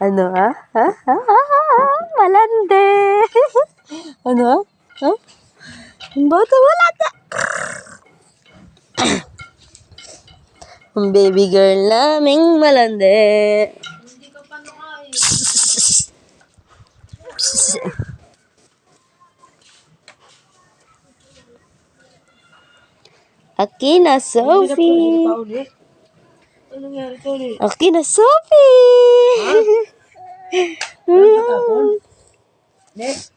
Ano ha? Ha? Ha? Ha? ha? Malande. ano ha? Ha? Bata malanda. Ang baby girl naming malande. Hindi ka pa nakain. Akina Sophie. Ano nangyari to ulit? Akina Sophie. Next.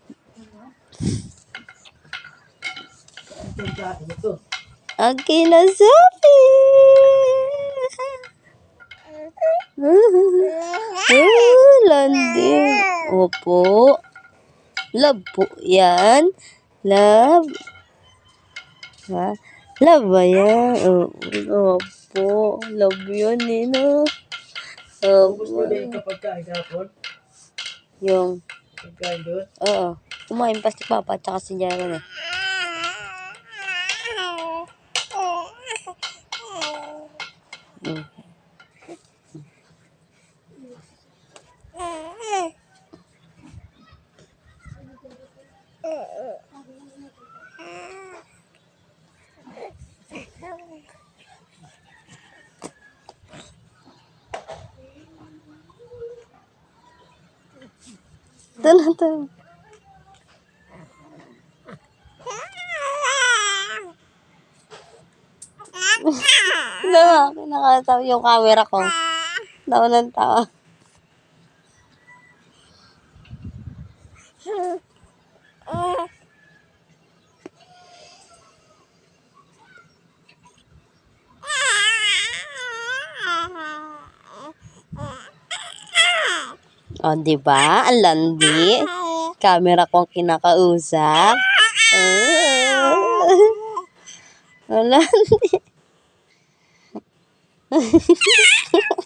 Akina Sophie. Oh, landing. Opo. Love po yan. Love. Ha? Love ba yan? Opo. Love yun eh, no? Opo. kapag kain kapon? Yung, Pagkain doon? oo. Kumain pa si Papa at saka si Jaron eh. Mm. Ito na to. Diba? Kinakataw yung camera ko. Tawa ng tawa. O, oh, di ba? Ang landi. Camera ko ang kinakausap. Ang landi.